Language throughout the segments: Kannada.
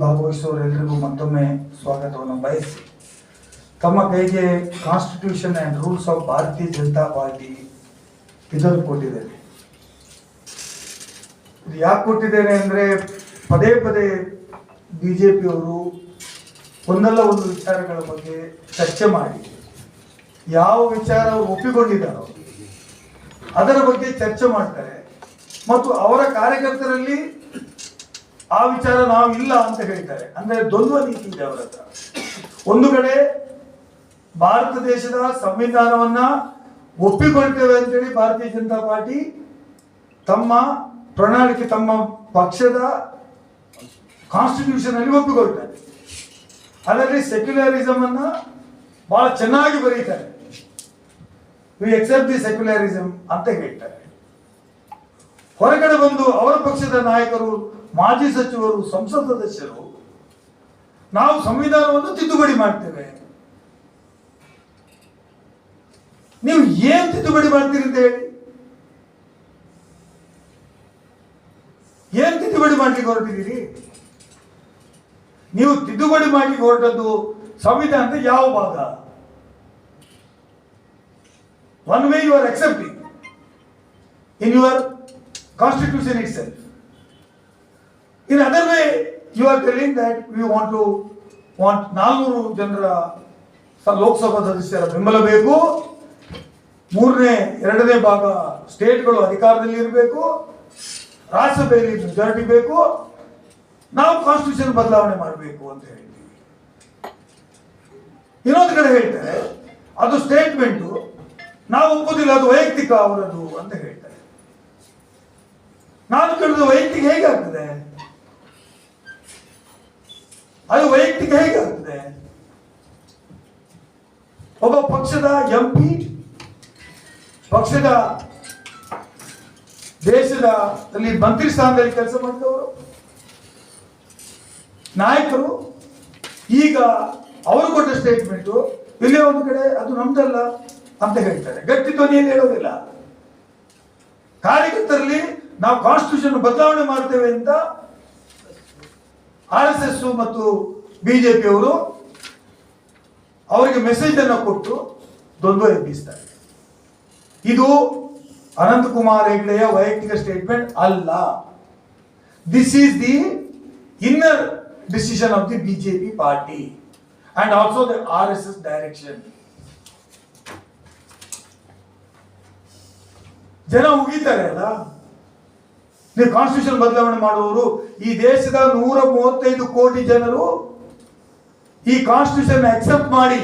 ಭಾಗವಹಿಸುವವರೆಲ್ಲರಿಗೂ ಮತ್ತೊಮ್ಮೆ ಸ್ವಾಗತವನ್ನು ಬಯಸಿ. ತಮ್ಮ ಕೈಗೆ ಕಾನ್ಸ್ಟಿಟ್ಯೂಷನ್ ಅಂಡ್ ರೂಲ್ಸ್ ಆಫ್ ಭಾರತೀಯ ಜನತಾ ಪಾರ್ಟಿ ಇದನ್ನು ಕೊಟ್ಟಿದ್ದೇನೆ ಇದು ಯಾಕೆ ಕೊಟ್ಟಿದ್ದೇನೆ ಅಂದರೆ ಪದೇ ಪದೇ ಬಿ ಜೆ ಒಂದಲ್ಲ ಒಂದು ವಿಚಾರಗಳ ಬಗ್ಗೆ ಚರ್ಚೆ ಮಾಡಿ. ಯಾವ ವಿಚಾರ ಒಪ್ಪಿಕೊಂಡಿದ್ದಾರೋ ಅದರ ಬಗ್ಗೆ ಚರ್ಚೆ ಮಾಡ್ತಾರೆ. ಮತ್ತು ಅವರ ಕಾರ್ಯಕರ್ತರಲ್ಲಿ ಆ ವಿಚಾರ ನಾವು ಇಲ್ಲ ಅಂತ ಹೇಳ್ತಾರೆ. ಅಂದ್ರೆ ದ್ವಂದ್ವ ನೀತಿ ಇದೆ ಅವರ ಹತ್ರ. ಒಂದು ಕಡೆ ಭಾರತ ದೇಶದ ಸಂವಿಧಾನವನ್ನ ಒಪ್ಪಿಕೊಳ್ತೇವೆ ಅಂತೇಳಿ ಭಾರತೀಯ ಜನತಾ ಪಾರ್ಟಿ ತಮ್ಮ ಪ್ರಣಾಳಿಕೆ ತಮ್ಮ ಪಕ್ಷದ ಕಾನ್ಸ್ಟಿಟ್ಯೂಷನ್ ಅಲ್ಲಿ ಒಪ್ಪಿಕೊಳ್ತಾರೆ. ಅದರಲ್ಲಿ ಸೆಕ್ಯುಲರಿಸಮ್ ಅನ್ನ ಬಹಳ ಚೆನ್ನಾಗಿ ಬರೀತಾರೆ. ವಿ ಎಕ್ಸೆಪ್ಟ್ ದಿ ಸೆಕ್ಯುಲರಿಸಮ್ ಅಂತ ಹೇಳ್ತಾರೆ. ಹೊರಗಡೆ ಬಂದು ಅವರ ಪಕ್ಷದ ನಾಯಕರು ಮಾಜಿ ಸಚಿವರು, ಸಂಸತ್ ಸದಸ್ಯರು, ನಾವು ಸಂವಿಧಾನವನ್ನು ತಿದ್ದುಪಡಿ ಮಾಡ್ತೇವೆ. ನೀವು ಏನ್ ತಿದ್ದುಪಡಿ ಮಾಡ್ತೀರಿ ಅಂತ ಹೇಳಿ? ಏನ್ ತಿದ್ದುಪಡಿ ಮಾಡ್ಲಿಕ್ಕೆ ಹೊರಟಿದ್ದೀರಿ? ನೀವು ತಿದ್ದುಪಡಿ ಮಾಡ್ಲಿಕ್ಕೆ ಹೊರಟದ್ದು ಸಂವಿಧಾನದ ಯಾವ ಭಾಗ? One way you are accepting in your constitution it itself. In other way, you are telling that we want to want ನಾಲ್ನೂರು ಜನರ ಲೋಕಸಭಾ ಸದಸ್ಯರ ಬೆಂಬಲ ಬೇಕು. ಮೂರನೇ ಎರಡನೇ ಭಾಗ ಸ್ಟೇಟ್ಗಳು ಅಧಿಕಾರದಲ್ಲಿ ಇರಬೇಕು. ರಾಜ್ಯಸಭೆಯಲ್ಲಿ ಮೆಜಾರಿಟಿ ಬೇಕು. ನಾವು ಕಾನ್ಸ್ಟಿಟ್ಯೂಷನ್ ಬದಲಾವಣೆ ಮಾಡಬೇಕು ಅಂತ ಹೇಳ್ತೀವಿ ಇನ್ನೊಂದು ಕಡೆ ಹೇಳ್ತಾರೆ ಅದು ಸ್ಟೇಟ್ಮೆಂಟು ನಾವು ಒಪ್ಪುದಿಲ್ಲ ಅದು ವೈಯಕ್ತಿಕ ಅವರದು ಅಂತ ಹೇಳ್ತಾರೆ. ನಾನು ಕೇಳಿದ ವೈಯಕ್ತಿಕ ಹೇಗಾಗ್ತದೆ? ಅದು ವೈಯಕ್ತಿಕ ಹೇಗಾಗ್ತದೆ ಒಬ್ಬ ಪಕ್ಷದ ಎಂ ಪಿ ಪಕ್ಷದ ದೇಶದ ಅಲ್ಲಿ ಮಂತ್ರಿ ಸ್ಥಾನದಲ್ಲಿ ಕೆಲಸ ಮಾಡಿದವರು, ನಾಯಕರು, ಈಗ ಅವರು ಕೊಟ್ಟ ಸ್ಟೇಟ್ಮೆಂಟ್ ಇಲ್ಲೇ ಒಂದು ಕಡೆ ಅದು ನಮ್ದಲ್ಲ ಅಂತ ಹೇಳ್ತಾರೆ. ಗಟ್ಟಿ ಧ್ವನಿಯಲ್ಲಿ ಹೇಳೋದಿಲ್ಲ. ಕಾರ್ಯಕರ್ತರಲ್ಲಿ ನಾವು ಕಾನ್ಸ್ಟಿಟ್ಯೂಷನ್ ಬದಲಾವಣೆ ಮಾಡ್ತೇವೆ ಅಂತ ಆರ್ ಎಸ್ ಎಸ್ ಮತ್ತು ಬಿಜೆಪಿ ಅವರು ಅವರಿಗೆ ಮೆಸೇಜ್ ಅನ್ನು ಕೊಟ್ಟು ದ್ವಂದ್ವ ಎಬ್ಬಿಸ್ತಾರೆ. ಇದು ಅನಂತಕುಮಾರ್ ಹೆಗ್ಡೆಯ ವೈಯಕ್ತಿಕ ಸ್ಟೇಟ್ಮೆಂಟ್ ಅಲ್ಲ. This is the inner decision of the BJP party and also the R S S direction ಜನ ಉಗಿತಾರೆ ಅಲ್ಲ? ನೀವು ಕಾನ್ಸ್ಟಿಟ್ಯೂಷನ್ ಬದಲಾವಣೆ ಮಾಡುವವರು ಈ ದೇಶದ ನೂರ ಮೂವತ್ತೈದು ಕೋಟಿ ಜನರು ಈ ಕಾನ್ಸ್ಟಿಟ್ಯೂಷನ್ ಅಕ್ಸೆಪ್ಟ್ ಮಾಡಿ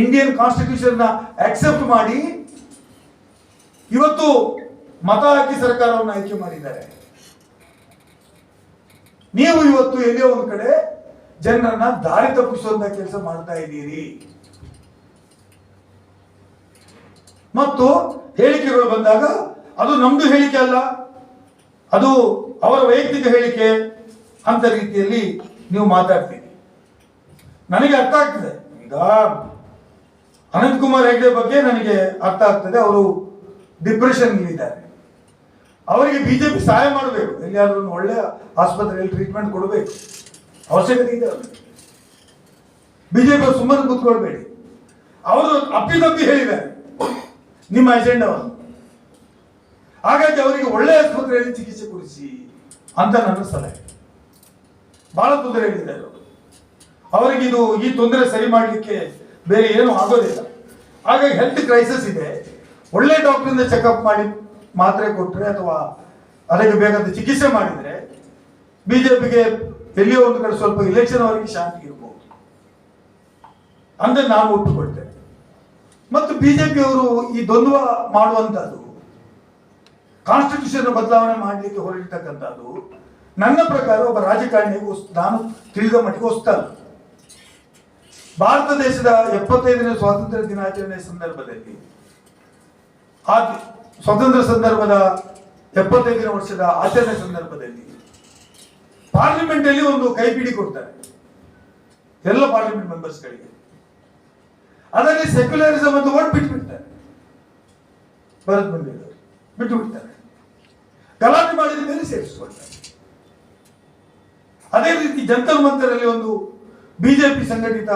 ಇಂಡಿಯನ್ ಕಾನ್ಸ್ಟಿಟ್ಯೂಷನ್ ಅಕ್ಸೆಪ್ಟ್ ಮಾಡಿ, ಇವತ್ತು ಮತ ಹಾಕಿ ಸರ್ಕಾರವನ್ನು ಆಯ್ಕೆ ಮಾಡಿದ್ದಾರೆ. ನೀವು ಇವತ್ತು ಎಲ್ಲಿಯೋ ಒಂದು ಕಡೆ ಜನರನ್ನ ದಾರಿ ತಪ್ಪಿಸುವಂತ ಕೆಲಸ ಮಾಡ್ತಾ ಇದ್ದೀರಿ. ಮತ್ತು ಹೇಳಿಕೆಗಳು ಬಂದಾಗ ಅದು ನಮ್ದು ಹೇಳಿಕೆ ಅಲ್ಲ. ಅದು ಅವರ ವೈಯಕ್ತಿಕ ಹೇಳಿಕೆ ಅಂತ ರೀತಿಯಲ್ಲಿ ನೀವು ಮಾತಾಡ್ತೀರಿ. ನನಗೆ ಅರ್ಥ ಆಗ್ತದೆ. ಈಗ ಅನಂತ್ ಕುಮಾರ್ ಹೆಗ್ಡೆ ಬಗ್ಗೆ ನನಗೆ ಅರ್ಥ ಆಗ್ತದೆ. ಅವರು ಡಿಪ್ರೆಷನ್ ಇದ್ದಾರೆ. ಅವರಿಗೆ ಬಿಜೆಪಿ ಸಹಾಯ ಮಾಡಬೇಕು. ಎಲ್ಲಿಯಾದ್ರೂ ಒಳ್ಳೆ ಆಸ್ಪತ್ರೆಯಲ್ಲಿ ಟ್ರೀಟ್ಮೆಂಟ್ ಕೊಡಬೇಕು. ಅವಶ್ಯಕತೆ ಇದೆ ಅವರಿಗೆ. ಬಿಜೆಪಿ ಸುಮ್ಮನೆ ಕೂತ್ಕೊಳ್ಬೇಡಿ. ಅವರು ಅಪ್ಪಿತಪ್ಪಿ ಹೇಳಿದ್ದಾರೆ. ನಿಮ್ಮ ಅಜೆಂಡವನ್ನು. ಹಾಗಾಗಿ ಅವರಿಗೆ ಒಳ್ಳೆ ಆಸ್ಪತ್ರೆಯಲ್ಲಿ ಚಿಕಿತ್ಸೆ ಕೊಡಿಸಿ ಅಂತ ನನ್ನ ಸಲಹೆ. ಬಹಳ ತೊಂದರೆ ಅವರು ಅವರಿಗೆ ಇದು ಈ ತೊಂದರೆ ಸರಿ ಮಾಡಲಿಕ್ಕೆ ಬೇರೆ ಏನು ಆಗೋದಿಲ್ಲ. ಹಾಗಾಗಿ ಹೆಲ್ತ್ ಕ್ರೈಸಿಸ್ ಇದೆ. ಒಳ್ಳೆ ಡಾಕ್ಟ್ರಿಂದ ಚೆಕಪ್ ಮಾಡಿ ಮಾತ್ರೆ ಕೊಟ್ಟರೆ ಅಥವಾ ಅದಕ್ಕೆ ಬೇಕಾದ ಚಿಕಿತ್ಸೆ ಮಾಡಿದರೆ ಬಿಜೆಪಿಗೆ ಎಲ್ಲಿಯೋ ಒಂದು ಕಡೆ ಸ್ವಲ್ಪ ಇಲೆಕ್ಷನ್ ಅವರಿಗೆ ಶಾಂತಿ ಇರಬಹುದು ಅಂದ್ರೆ ನಾನು ಒಪ್ಪಿಕೊಳ್ತೇನೆ. ಮತ್ತು ಬಿಜೆಪಿಯವರು ಈ ದ್ವಂದ್ವ ಮಾಡುವಂತದ್ದು ಕಾನ್ಸ್ಟಿಟ್ಯೂಷನ್ ಬದಲಾವಣೆ ಮಾಡಲಿಕ್ಕೆ ಹೊರಟಿರ್ತಕ್ಕಂಥದ್ದು ನನ್ನ ಪ್ರಕಾರ ಒಬ್ಬ ರಾಜಕಾರಣಿಗೂ ನಾನು ತಿಳಿದ ಮಟ್ಟಿಗೆ ಹೊಸ್ತಲ್ಲ. ಭಾರತ ದೇಶದ ಎಪ್ಪತ್ತೈದನೇ ಸ್ವಾತಂತ್ರ್ಯ ದಿನಾಚರಣೆ ಸಂದರ್ಭದಲ್ಲಿ ಆ ಸ್ವಾತಂತ್ರ್ಯ ಸಂದರ್ಭದ ಎಪ್ಪತ್ತೈದನೇ ವರ್ಷದ ಆಚರಣೆ ಸಂದರ್ಭದಲ್ಲಿ ಪಾರ್ಲಿಮೆಂಟ್ ಅಲ್ಲಿ ಒಂದು ಕೈಪಿಡಿ ಕೊಡ್ತಾರೆ, ಎಲ್ಲ ಪಾರ್ಲಿಮೆಂಟ್ ಮೆಂಬರ್ಸ್ಗಳಿಗೆ. ಅದರಲ್ಲಿ ಸೆಕ್ಯುಲರಿಸಮ್ ಅಂತ ವರ್ಡ್ ಬಿಟ್ಬಿಡ್ತಾರೆ, ಭರತ್ ಬಂದಿದ್ದಾರೆ ಬಿಟ್ಟು ಬಿಡ್ತಾರೆ ಗಲಾಟೆ ಮಾಡಿದ ಮೇಲೆ ಸೇರಿಸಿಕೊಳ್ತಾರೆ ಅದೇ ರೀತಿ ಜಂತರ್ ಮಂತರಲ್ಲಿ ಒಂದು ಬಿಜೆಪಿ ಸಂಘಟಿತ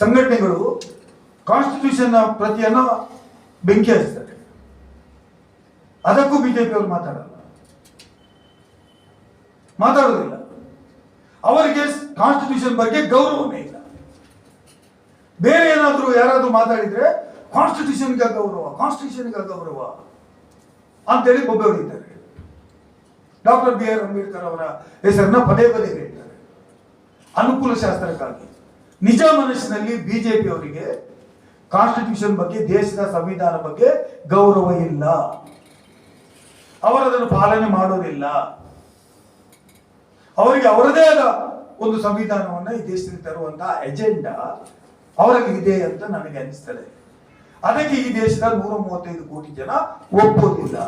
ಸಂಘಟನೆಗಳು ಕಾನ್ಸ್ಟಿಟ್ಯೂಷನ್ ಪ್ರತಿಯನ್ನು ಬೆಂಕಿ ಹಚ್ತಾರೆ ಅದಕ್ಕೂ ಬಿಜೆಪಿ ಅವರು ಮಾತಾಡಲ್ಲ. ಮಾತಾಡೋದಿಲ್ಲ. ಅವರಿಗೆ ಕಾನ್ಸ್ಟಿಟ್ಯೂಷನ್ ಬಗ್ಗೆ ಗೌರವನೇ ಇಲ್ಲ. ಬೇರೆ ಏನಾದರೂ ಯಾರಾದರೂ ಮಾತಾಡಿದ್ರೆ ಕಾನ್ಸ್ಟಿಟ್ಯೂಷನ್ಗೆ ಗೌರವ ಕಾನ್ಸ್ಟಿಟ್ಯೂಷನ್ಗೆ ಗೌರವ ಅಂತೇಳಿ ಬೊಬ್ಬೆ ಹೊಡಿತಾರೆ ಡಾಕ್ಟರ್ ಬಿ ಆರ್ ಅಂಬೇಡ್ಕರ್ ಅವರ ಹೆಸರನ್ನ ಪದೇ ಪದೇ ಹೇಳ್ತಾರೆ. ಅನುಕೂಲ ಶಾಸ್ತ್ರಕ್ಕಾಗಿ. ನಿಜ ಮನಸ್ಸಿನಲ್ಲಿ ಬಿಜೆಪಿ ಅವರಿಗೆ ಕಾನ್ಸ್ಟಿಟ್ಯೂಷನ್ ಬಗ್ಗೆ, ದೇಶದ ಸಂವಿಧಾನ ಬಗ್ಗೆ ಗೌರವ ಇಲ್ಲ. ಅವರದನ್ನು ಪಾಲನೆ ಮಾಡೋದಿಲ್ಲ. ಅವರಿಗೆ ಅವರದೇ ಆದ ಒಂದು ಸಂವಿಧಾನವನ್ನ ಈ ದೇಶದಲ್ಲಿ ತರುವಂತಹ ಎಜೆಂಡಾ ಅವರಿಗೆ ಇದೆ ಅಂತ ನನಗೆ ಅನಿಸ್ತದೆ. ಅದಕ್ಕೆ ಈ ದೇಶದ ನೂರ ಮೂವತ್ತೈದು ಕೋಟಿ ಜನ ಒಪ್ಪೋದಿಲ್ಲ.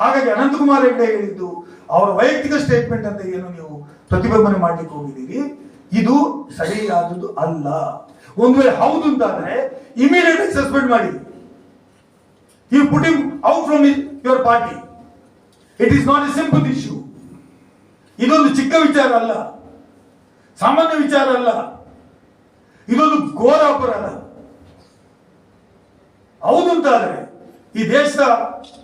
ಹಾಗಾಗಿ ಅನಂತಕುಮಾರ್ ಹೆಗ್ಡೆ ಹೇಳಿದ್ದು ಅವರ ವೈಯಕ್ತಿಕ ಸ್ಟೇಟ್ಮೆಂಟ್ ಅಂತ ಏನು ನೀವು ಪ್ರತಿಭಟನೆ ಮಾಡ್ಲಿಕ್ಕೆ ಹೋಗಿದ್ದೀರಿ? ಇದು ಸರಿಯಾದದ್ದು ಅಲ್ಲ. ಒಂದು ವೇಳೆ ಹೌದು ಅಂತಾದ್ರೆ ಇಮಿಡಿಯೇಟ್ ಆಗಿ ಸಸ್ಪೆಂಡ್ ಮಾಡಿ. You put him out from your party it is not a simple issue ಇದೊಂದು ಚಿಕ್ಕ ವಿಚಾರ ಅಲ್ಲ. ಸಾಮಾನ್ಯ ವಿಚಾರ ಅಲ್ಲ. ಇದೊಂದು ಘೋರ ಅಪರಾಧ. ಹೌದು ಅಂತಾದ್ರೆ ಈ ದೇಶದ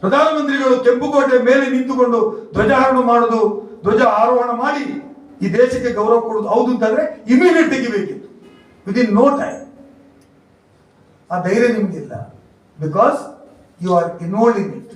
ಪ್ರಧಾನಮಂತ್ರಿಗಳು ಕೆಂಪುಕೋಟೆ ಮೇಲೆ ನಿಂತುಕೊಂಡು ಧ್ವಜಾರೋಹಣ ಮಾಡೋದು, ಧ್ವಜ ಆರೋಹಣ ಮಾಡಿ ಈ ದೇಶಕ್ಕೆ ಗೌರವ ಕೊಡೋದು ಹೌದು ಅಂತಂದ್ರೆ ಇಮಿಡಿಯೇಟ್ ತೆಗಿಬೇಕಿತ್ತು. ವಿತ್ ಇನ್ ನೋ ಟೈಮ್ ಆ ಧೈರ್ಯ ನಿಮ್ಗಿಲ್ಲ. Because you are involved in it